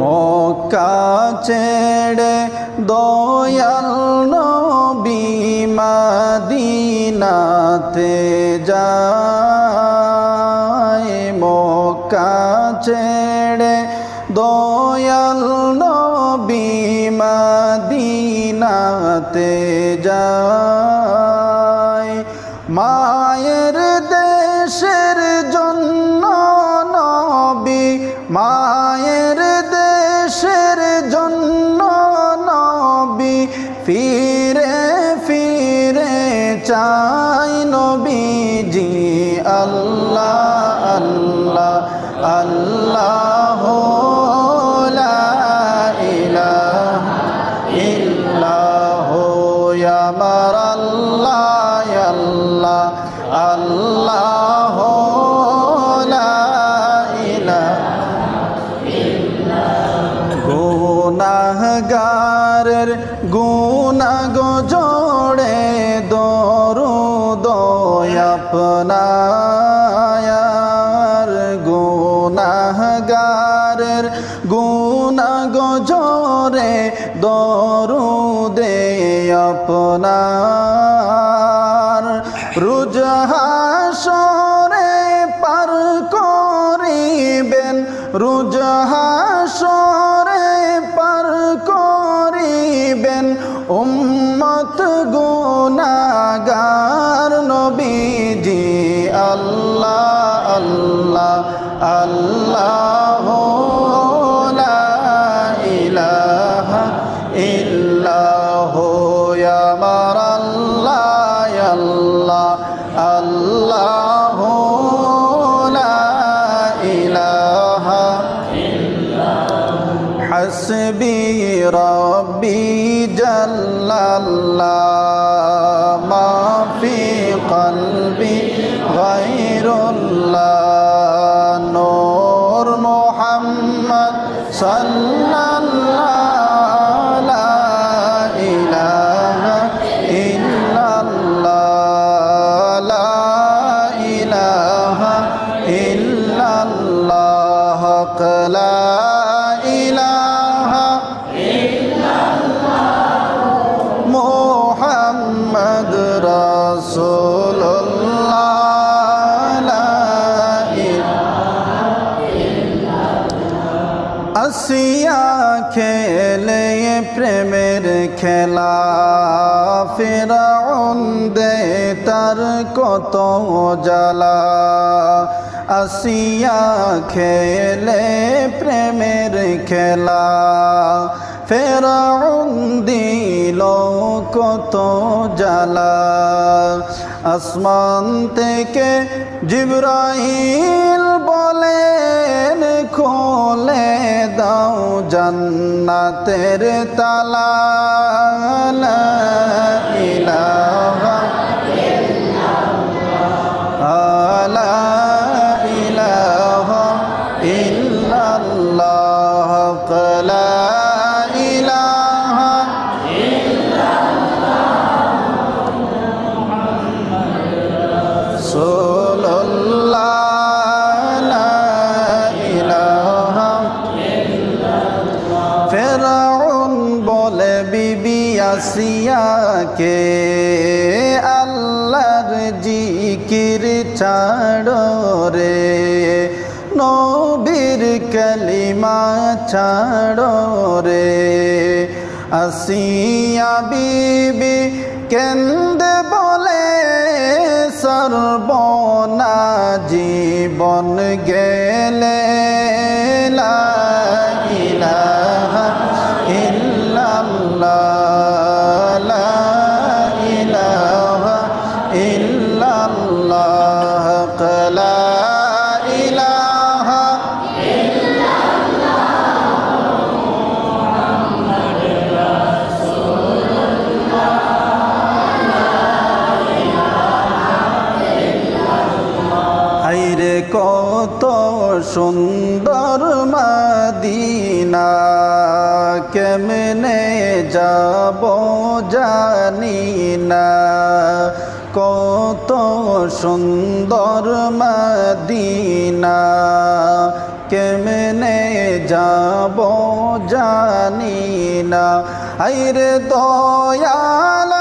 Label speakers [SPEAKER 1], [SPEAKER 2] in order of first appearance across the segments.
[SPEAKER 1] মক্কা ছেড়ে দয়াল নবী মাদিনাতে যায়। মক্কা ছেড়ে দয়াল নবী মাদিনাতে যায়। মায়ের নবীজি আল্লাহ আল্লাহ আল্লাহ। দরু দরুদে আপনার। রুজহাসরে পার করিবেন রুজহাসরে আল্লাহ ইলাহা হাসবি রব্বি জাল্লাল্লাহ। তার কত জ্বালা। আসিয়া খেলে প্রেমের খেলা। ফেরাউন দিল কত জ্বালা। আসমান থেকে জিব্রাহিল বলেন, খোলে দাও জান্নাতের তালা। ইলাহা বলে বিবি আসিয়াকে, আল্লাহর জিকির ছাড়ো রে। নবীর কলিমা ছাড়ো রে। আসিয়া বিবি কেন্দ্র বলে সর্বনা জীবন গেলে সুন্দর মাদিনা, কেমনে যাব জানি না। কত সুন্দর মাদিনা, কেমনে যাব জানি না। আইরে দয়াল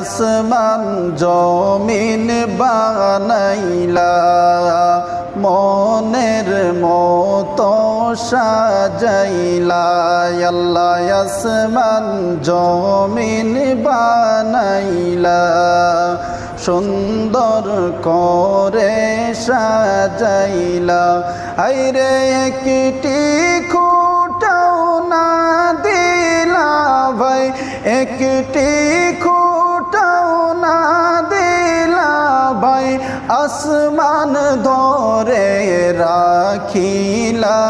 [SPEAKER 1] আসমান জমিন বানাইলা মনের মতো সাজাইলা আল্লাহ আসমান জমিন বানাইলা সুন্দর করে সাজাইলা। আইরে একটি খুঁটাও না দিলা ভাই। একটি খুঁটাও না দিলা ভাই। আসমান ধরে রাখিলা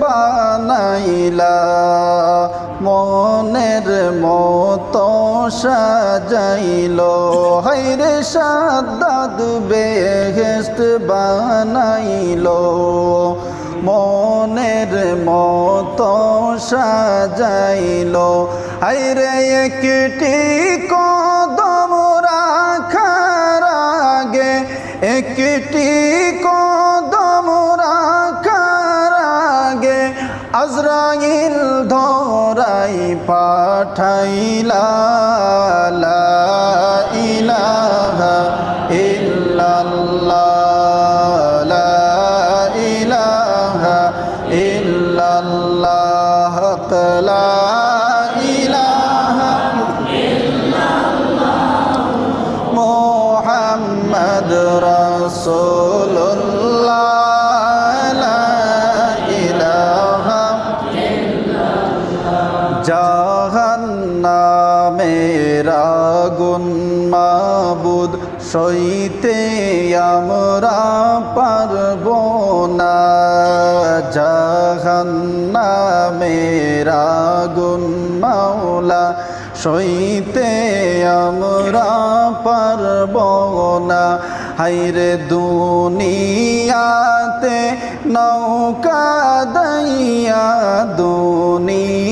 [SPEAKER 1] বানাইলা। মনের মতো সাজাইল। হাইরে সাদ্দাদ বেহেস্ত বানাইল। মনের মতো সাজাইল। হাইরে একটি কদম রাখার আগে একটি কদম আজরাইল ধরাই পাঠাইলা জাহান্নামের আগুন মাওলা, সইতে আমরা পারব না। হাইরে দুনিয়াতে নৌকা দইয়া, দুনিয়াতে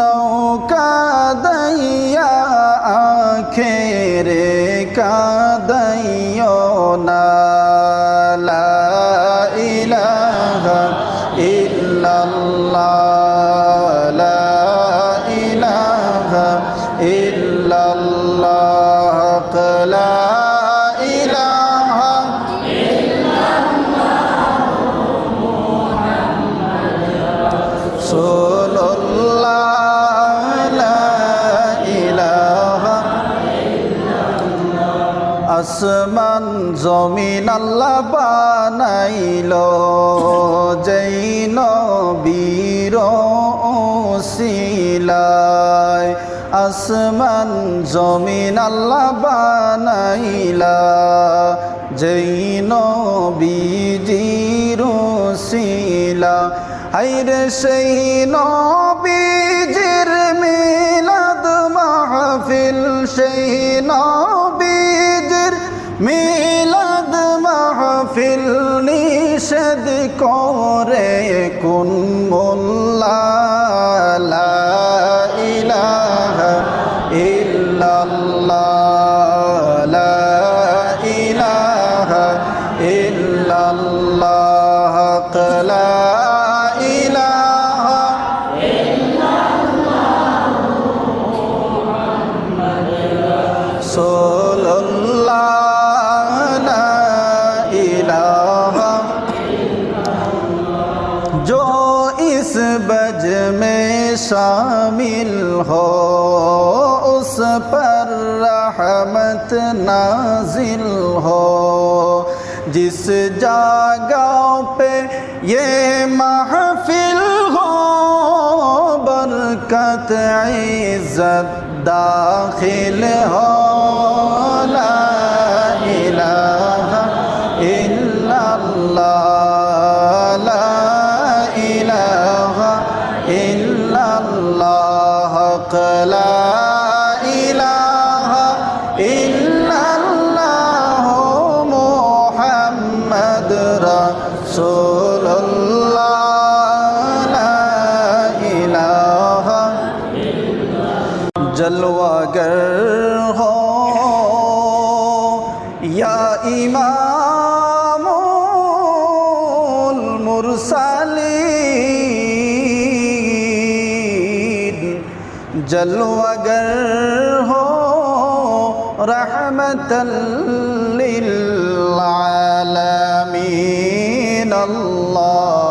[SPEAKER 1] নৌকা দইয়া, আখেরে কাদাইও না। আসমান জমিন আল্লাহ বানাইল। ওসিলায় আসমান জমিন আল্লাহ বানাইলা, যেই নবীজির ওসিলা হাইরে সেই নবীজির মিলাদ মাহফিল, সেই নবীজির মিলাদ মাহফিল নিষেধ করে কোন মোল্লা عزت داخل ہو جلو گر ہو رحمت للعالمين. الله.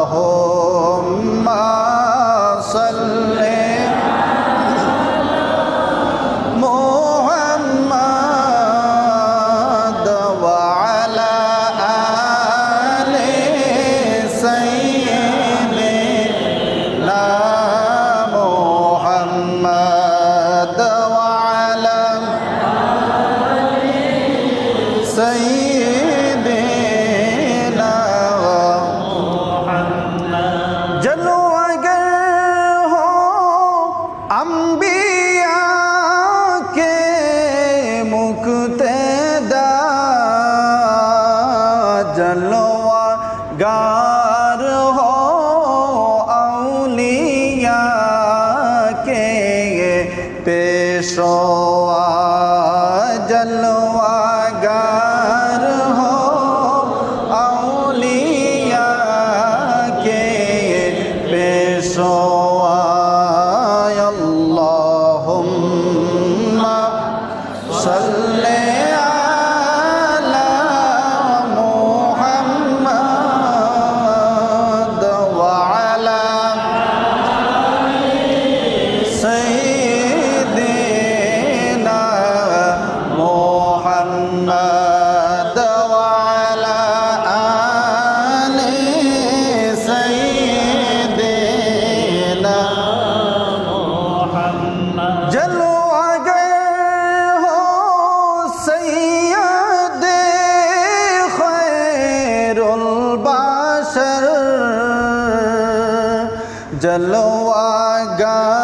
[SPEAKER 1] God.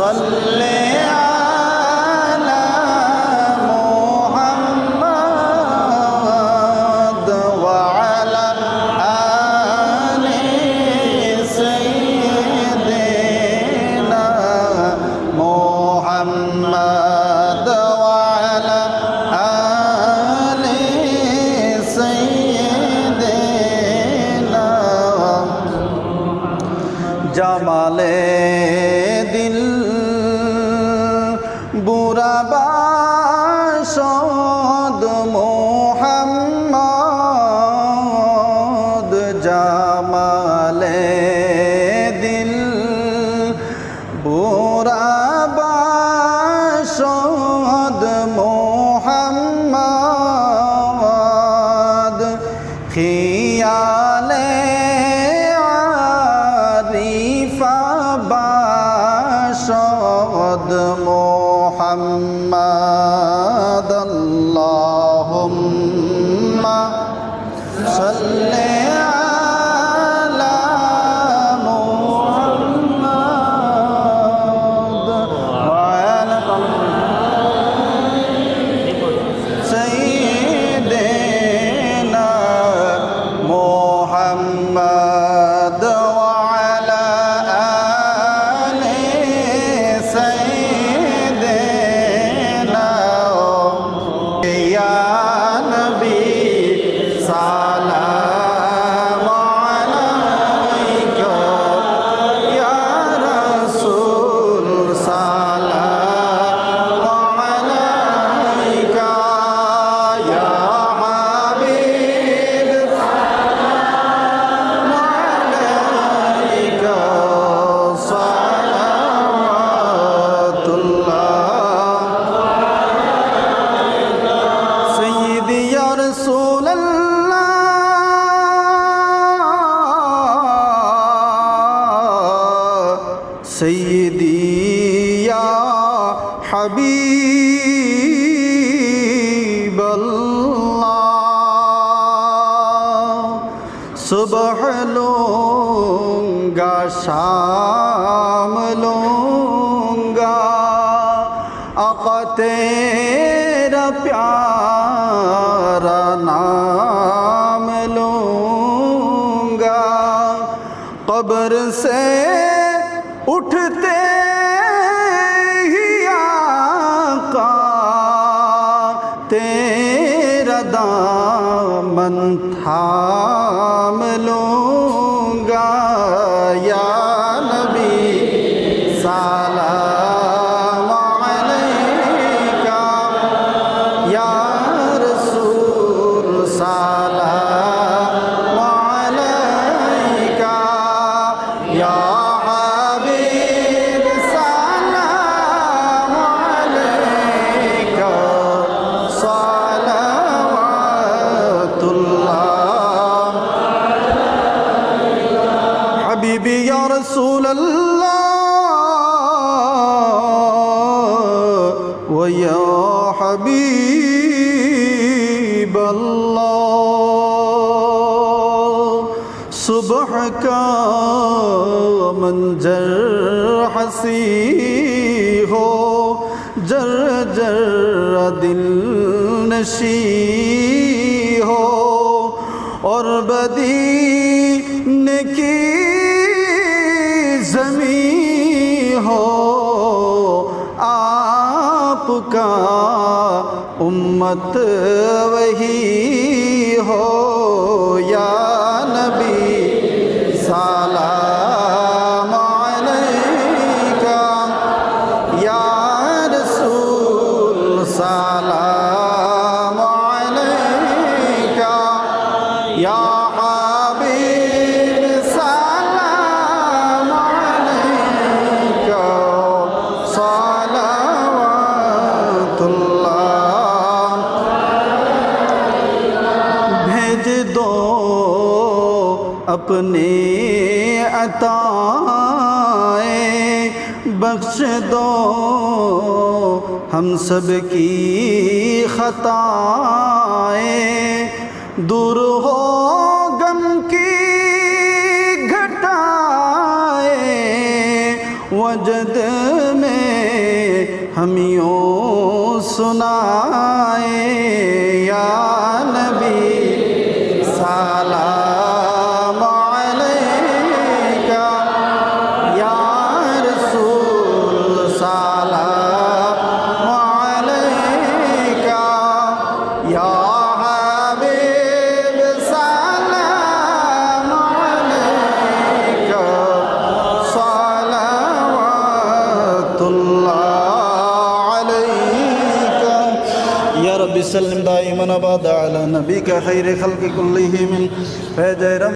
[SPEAKER 1] صل प्यार। جر جر دل نشی ہو اور بدی نکی زمین ہو آپ کا امت وہی अपने अताए बख्श दो। हम सब की खताए दूर हो गम की घटाए। वजद में हमियों सुनाए, या خير خلق كلهم فجر